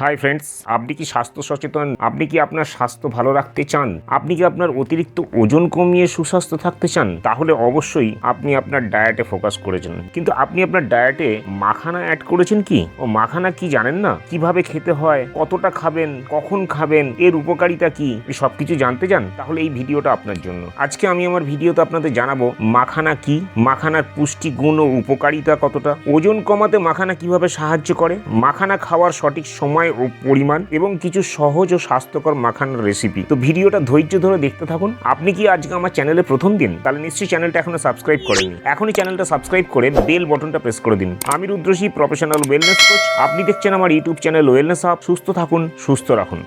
Hi friends আপনি কি স্বাস্থ্য সচেতন? আপনি কি আপনার স্বাস্থ্য ভালো রাখতে চান? আপনি কি আপনার অতিরিক্ত ওজন কমিয়ে সুস্বাস্থ্য থাকতে চান? তাহলে অবশ্যই আপনি আপনার ডায়েটে ফোকাস করেছেন। কিন্তু আপনি আপনার ডায়েটে মাখানা অ্যাড করেছেন কি? ও, মাখানা কি জানেন না? কীভাবে খেতে হয়? কতটা খাবেন? কখন খাবেন? এর উপকারিতা কি? এই সব কিছু জানতে চান? তাহলে এই ভিডিওটা আপনার জন্য। আজকে আমি আমার ভিডিওতে আপনাদের জানাব মাখানা কি? মাখানার পুষ্টি গুণ ও উপকারিতা কতটা? ওজন কমাতে মাখানা কীভাবে সাহায্য করে? মাখানা খাওয়ার সঠিক সময় ও পরিমাণ এবং কিছু সহজ ও স্বাস্থ্যকর মাখানোর রেসিপি তো ভিডিওটা ধৈর্য ধরে দেখতে থাকুন। আপনি কি আজকে আমার চ্যানেলে প্রথম দিন? তাহলে নিশ্চয়ই চ্যানেলটা এখনও সাবস্ক্রাইব করেননি। এখনই চ্যানেলটা সাবস্ক্রাইব করে বেল বটনটা প্রেস করে দিন। আমি রুদ্রশী প্রফেশনাল ওয়েলনেস কোচ আপনি দেখছেন আমার ইউটিউব চ্যানেল ওয়েলনেস আপ সুস্থ থাকুন, সুস্থ রাখুন।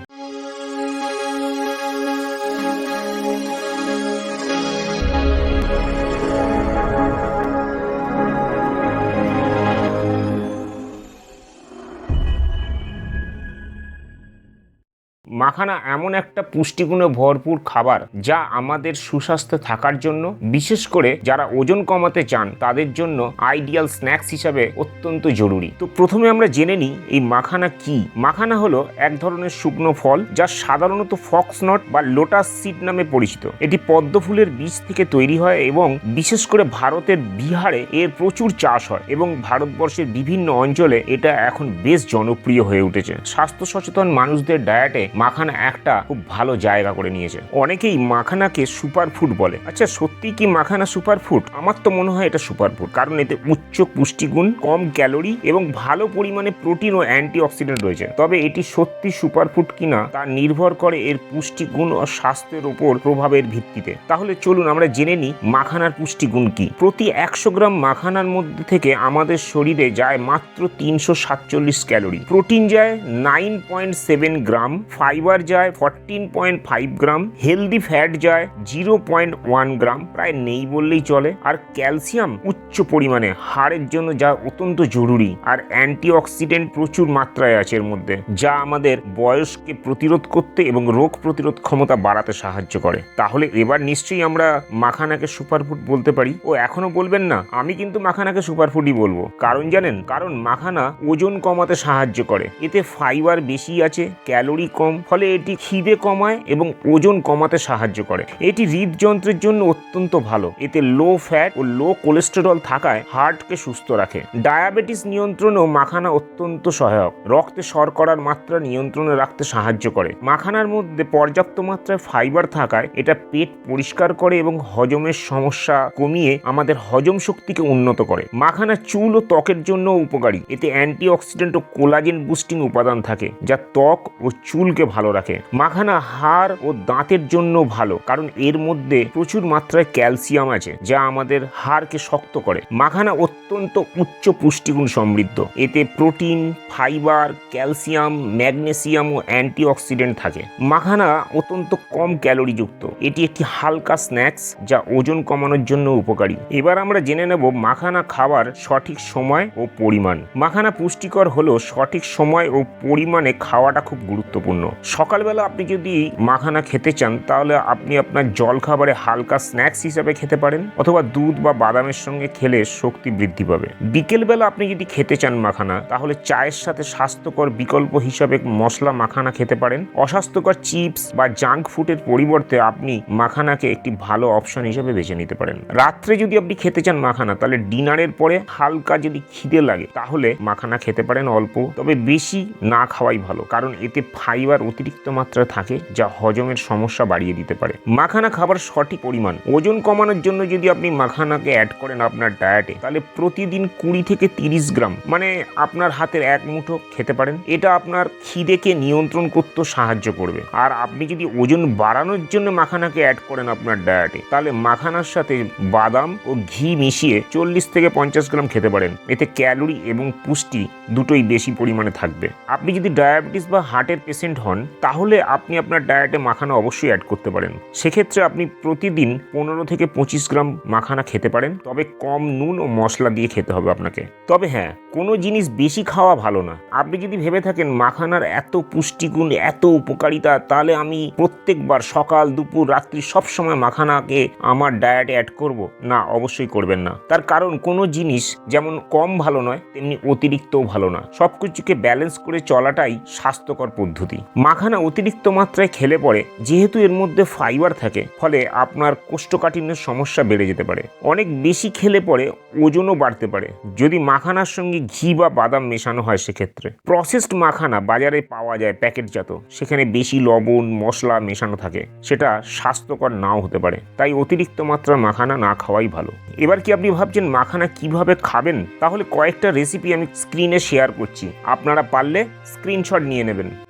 মাখানা এমন একটা পুষ্টিগুণে ভরপুর খাবার যা আমাদের সুস্বাস্থ্যে থাকার জন্য, বিশেষ করে যারা ওজন কমাতে চান, তাদের জন্য আইডিয়াল স্ন্যাক্স হিসাবে অত্যন্ত জরুরি। তো প্রথমে আমরা জেনে নিই এই মাখানা কি। মাখানা হলো এক ধরনের শুকনো ফল যা সাধারণত ফক্সনট বা লোটাস সিড নামে পরিচিত। এটি পদ্ম ফুলের বীজ থেকে তৈরি হয় এবং বিশেষ করে ভারতের বিহারে এর প্রচুর চাষ হয় এবং ভারতবর্ষের বিভিন্ন অঞ্চলে এটা এখন বেশ জনপ্রিয় হয়ে উঠেছে। স্বাস্থ্য সচেতন মানুষদের ডায়েটে মাখানা একটা খুব ভালো জায়গা করে নিয়েছে। অনেকেই মাখানাকে সুপার ফুড বলে। আচ্ছা সত্যি কি মাখানা সুপার ফুড আমার তো মনে হয় এটা সুপার ফুড কারণ এতে উচ্চ পুষ্টিগুণ, কম ক্যালোরি এবং ভালো পরিমাণে প্রোটিন ও অ্যান্টি অক্সিডেন্ট রয়েছে। তবে এটি সত্যি সুপার ফুড কিনা তা নির্ভর করে এর পুষ্টিগুণ ও স্বাস্থ্যের ওপর প্রভাবের ভিত্তিতে। তাহলে চলুন আমরা জেনে নিই মাখানার পুষ্টিগুণ কি। প্রতি একশো গ্রাম মাখানার মধ্যে থেকে আমাদের শরীরে যায় মাত্র তিনশো সাতচল্লিশ ক্যালোরি। প্রোটিন যায় nine point seven gram fibre যায় fourteen point five gram healthy fat যায় জিরো পয়েন্ট ওয়ান গ্রাম, প্রায় নেই বললেই চলে। আর ক্যালসিয়াম উচ্চ পরিমাণে, হাড়ের জন্য যা অত্যন্ত জরুরি। আর অ্যান্টিঅক্সিডেন্ট প্রচুর মাত্রায় আছে এর মধ্যে, যা আমাদের বয়সকে প্রতিরোধ করতে এবং রোগ প্রতিরোধ ক্ষমতা বাড়াতে সাহায্য করে। তাহলে এবার নিশ্চয়ই আমরা মাখানাকে সুপারফুড বলতে পারি। ও এখনও বলবেন না, আমি কিন্তু মাখানাকে সুপারফুডই বলব। কারণ জানেন, কারণ মাখানা ওজন কমাতে সাহায্য করে। এতে ফাইবার বেশি আছে ক্যালোরি কম ফলে এটি খিদে কমায় এবং ওজন কমাতে সাহায্য করে। এটি হৃদযন্ত্রের জন্য অত্যন্ত ভালো। এতে লো ফ্যাট ও লো কোলেস্টেরল থাকায় হার্টকে সুস্থ রাখে। ডায়াবেটিস নিয়ন্ত্রণেও মাখানা অত্যন্ত সহায়ক। রক্তে শর্করার মাত্রা নিয়ন্ত্রণে রাখতে সাহায্য করে। মাখানার মধ্যে পর্যাপ্ত মাত্রায় ফাইবার থাকায় এটা পেট পরিষ্কার করে এবং হজমের সমস্যা কমিয়ে আমাদের হজম শক্তিকে উন্নত করে। মাখানা চুল ও ত্বকের জন্য উপকারী। এতে অ্যান্টিঅক্সিডেন্ট ও কোলাজেন বুস্টিং উপাদান থাকে, যা ত্বক ও চুলকে ভালো রাখে। মাখানা হাড় ও দাঁতের জন্য ভালো, কারণ এর মধ্যে প্রচুর মাত্রায় ক্যালসিয়াম আছে, যা আমাদের হাড়কে শক্ত করে। মাখানা অত্যন্ত উচ্চ পুষ্টিগুণ সমৃদ্ধ। এতে প্রোটিন, ফাইবার, ক্যালসিয়াম, ম্যাগনেসিয়াম ও অ্যান্টিঅক্সিডেন্ট থাকে। মাখানা অত্যন্ত কম ক্যালোরিযুক্ত। এটি একটি হালকা স্ন্যাক্স, যা ওজন কমানোর জন্য উপকারী। এবার আমরা জেনে নেব মাখানা খাবার সঠিক সময় ও পরিমাণ। মাখানা পুষ্টিকর হলেও সঠিক সময় ও পরিমাণে খাওয়াটা খুব গুরুত্বপূর্ণ। সকালবেলা আপনি যদি মাখানা খেতে চান, তাহলে আপনি আপনার জল খাবারে হালকা স্ন্যাক্স হিসাবে খেতে পারেন, অথবা দুধ বা বাদামের সঙ্গে খেলে শক্তি বৃদ্ধি পাবে। বিকেলবেলা আপনি যদি খেতে চান মাখানা, তাহলে চায়ের সাথে স্বাস্থ্যকর বিকল্প হিসাবে মশলা মাখানা খেতে পারেন। অস্বাস্থ্যকর চিপস বা জাঙ্ক ফুডের পরিবর্তে আপনি মাখানাকে একটি ভালো অপশন হিসেবে বেছে নিতে পারেন। রাত্রে যদি আপনি খেতে চান মাখানা, তাহলে ডিনারের পরে হালকা যদি খিদে লাগে, তাহলে মাখানা খেতে পারেন অল্প। তবে বেশি না খাওয়াই ভালো, কারণ এতে ফাইবার অতিরিক্ত মাত্রায় থাকে, যা হজমের সমস্যা বাড়িয়ে দিতে পারে। মাখানা খাবার সঠিক পরিমাণ, ওজন কমানোর জন্য যদি আপনি মাখানাকে অ্যাড করেন আপনার ডায়েটে তাহলে প্রতিদিন কুড়ি থেকে তিরিশ গ্রাম মানে আপনার হাতের এক মুঠো খেতে পারেন। এটা আপনার খিদেকে নিয়ন্ত্রণ করতে সাহায্য করবে। আর আপনি যদি ওজন বাড়ানোর জন্য মাখানাকে অ্যাড করেন আপনার ডায়েটে তাহলে মাখানার সাথে বাদাম ও ঘি মিশিয়ে চল্লিশ থেকে পঞ্চাশ গ্রাম খেতে পারেন। এতে ক্যালোরি এবং পুষ্টি দুটোই বেশি পরিমাণে থাকবে। আপনি যদি ডায়াবেটিস বা হার্টের পেশেন্ট হন হন, তাহলে আপনি আপনার ডায়েটে মাখানা অবশ্যই অ্যাড করতে পারেন। সেক্ষেত্রে আপনি প্রতিদিন পনেরো থেকে পঁচিশ গ্রাম মাখানা খেতে পারেন। তবে কম নুন ও মশলা দিয়ে খেতে হবে আপনাকে। তবে হ্যাঁ কোনো জিনিস বেশি খাওয়া ভালো না। আপনি যদি ভেবে থাকেন মাখানার এত পুষ্টিগুণ, এত উপকারিতা, তাহলে আমি প্রত্যেকবার সকাল, দুপুর, রাত্রি সব সময় মাখানাকে আমার ডায়েটে অ্যাড করব। না, অবশ্যই করবেন না। তার কারণ কোনো জিনিস যেমন কম ভালো নয়, তেমনি অতিরিক্তও ভালো না। সব কিছুকে ব্যালেন্স করে চলাটাই স্বাস্থ্যকর পদ্ধতি। মাখানা অতিরিক্ত মাত্রায় খেলে পড়ে যেহেতু এর মধ্যে ফাইবার থাকে, ফলে আপনার কোষ্ঠকাঠিন্যের সমস্যা বেড়ে যেতে পারে। অনেক বেশি খেলে পরে ওজনও বাড়তে পারে। যদি মাখানার সঙ্গে ঘি বা বাদাম মেশানো হয় সেক্ষেত্রে। প্রসেসড মাখানা বাজারে পাওয়া যায় প্যাকেটজাত। সেখানে বেশি লবণ, মশলা মেশানো থাকে। সেটা স্বাস্থ্যকর নাও হতে পারে। তাই অতিরিক্ত মাত্রার মাখানা না খাওয়াই ভালো। এবার কি আপনি ভাবছেন মাখানা কীভাবে খাবেন? তাহলে কয়েকটা রেসিপি আমি স্ক্রিনে শেয়ার করছি। আপনারা পারলে স্ক্রিনশট নিয়ে নেবেন।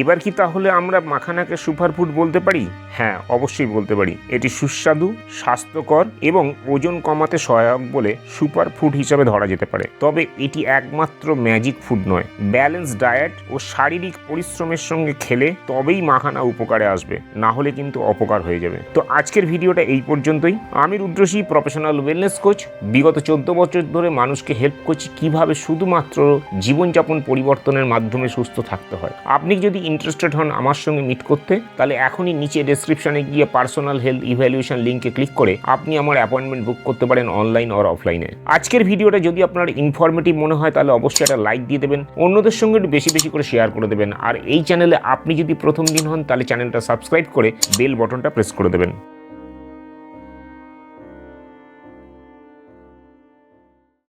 এবার কি তাহলে আমরা মাখানাকে সুপারফুড বলতে পারি? হ্যাঁ অবশ্যই বলতে পারি। এটি সুস্বাদু, স্বাস্থ্যকর এবং ওজন কমাতে সহায়ক বলে সুপার ফুড হিসাবে ধরা যেতে পারে। তবে এটি একমাত্র ম্যাজিক ফুড নয়। ব্যালেন্স ডায়েট ও শারীরিক পরিশ্রমের সঙ্গে খেলে তবেই মাখানা উপকারে আসবে, না হলে কিন্তু অপকার হয়ে যাবে। তো আজকের ভিডিওটা এই পর্যন্তই। আমি রুদ্রসী প্রফেশনাল ওয়েলনেস কোচ বিগত চোদ্দ বছর ধরে মানুষকে হেল্প করছি কীভাবে শুধুমাত্র জীবনযাপন পরিবর্তনের মাধ্যমে সুস্থ থাকতে হয়। আপনি যদি ইন্টারেস্টেড হন আমার সঙ্গে মিট করতে, তাহলে এখনই নিচে ডেসক্রিপশনে গিয়ে পার্সোনাল হেলথ ইভ্যালুয়েশন লিঙ্কে ক্লিক করে আপনি আমার অ্যাপয়েন্টমেন্ট বুক করতে পারেন অনলাইন অর অফলাইনে আজকের ভিডিওটা যদি আপনার ইনফরমেটিভ মনে হয়, তাহলে অবশ্যই একটা লাইক দিয়ে দেবেন, অন্যদের সঙ্গে একটু বেশি বেশি করে শেয়ার করে দেবেন, আর এই চ্যানেলে আপনি যদি প্রথম দিন হন, তাহলে চ্যানেলটা সাবস্ক্রাইব করে বেল বটনটা প্রেস করে দেবেন।